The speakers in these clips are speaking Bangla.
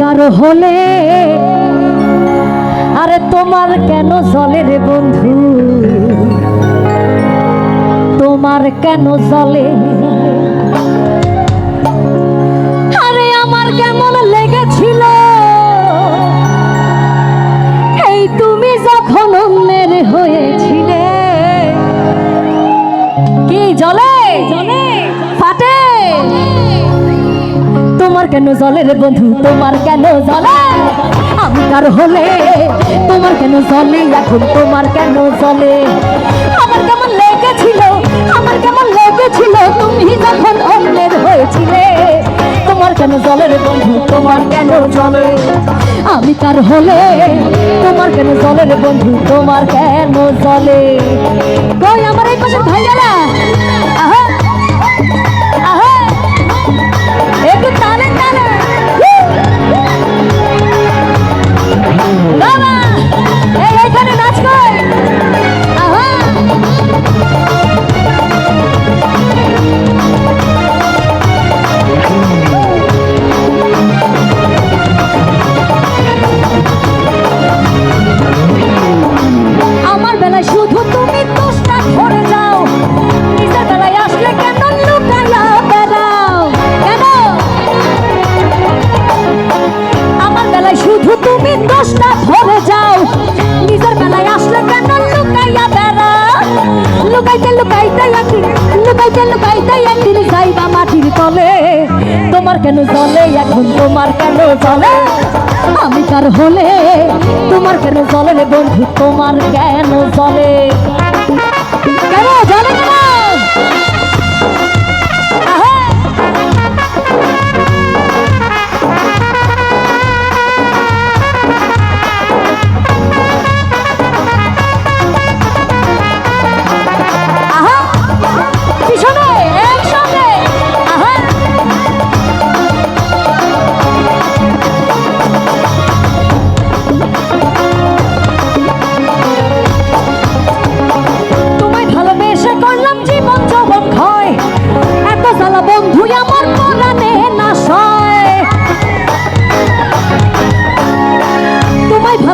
কারও হলে? আরে তোমার কেন জলে রে বন্ধু? তোমার কেন জলে? কেন জলে রে বন্ধু? তোমার কেন জলে? আমি কার হলে তোমার কেন জলে? এখন তোমার কেন জলে? আমার কেমন লেগেছিল, আমার কেমন লেগেছিল? তুমি যখন অন্যের হয়েছিলে, তোমার কেন জলে রে বন্ধু? তোমার কেন জলে? আমি কার হলে তোমার কেন জলে রে বন্ধু? তোমার কেন জলে? কই আমার এই পাশে ভাইয়ারা? যাইবা মাটির তলে। তোমার কেন চলে এখন তোমার কেন চলে আমি কার হলে, তোমার কেন চলে রে বন্ধু, তোমার কেন চলে কেন?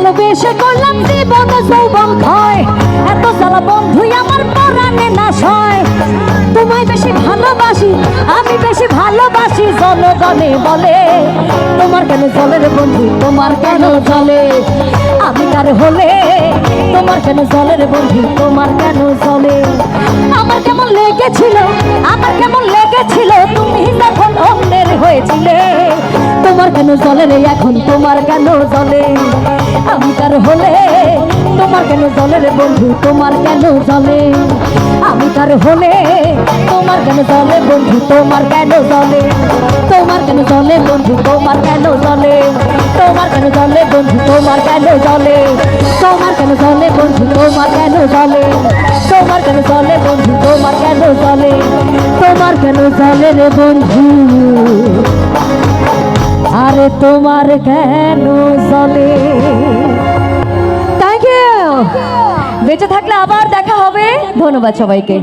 ভালোবেসে করলাম জীবন যৌবন ক্ষয়। এত জ্বালা বন্ধুই আমার পরাণে না হয়। তোমায় বেশি ভালোবাসি, আমি বেশি ভালোবাসি জনগণে বলে। তোমার কেন জলের বন্ধু, তোমার কেন জলে? আমি তার হলে? তোমার কেন জলের বন্ধু, তোমার কেন তোমার কেন জলে রে এখন তোমার কেন জলে আমি কার হলে তোমার কেন জলে রে বন্ধু তোমার কেন জলে আমি কার হলে তোমার কেন জলে বন্ধু তোমার কেন জলে তোমার কেন জলে বন্ধু তোমার কেন জলে তোমার কেন জলে বন্ধু তোমার কেন জলে তোমার কেন জলে বন্ধু তোমার কেন জলে তোমার কেন জলে বন্ধু তোমার কেন জলে তোমার কেন জলে রে বন্ধু আরে তোমার কেন চলে থ্যাংক ইউ বেঁচে থাকলে আবার দেখা হবে। ধন্যবাদ সবাইকে।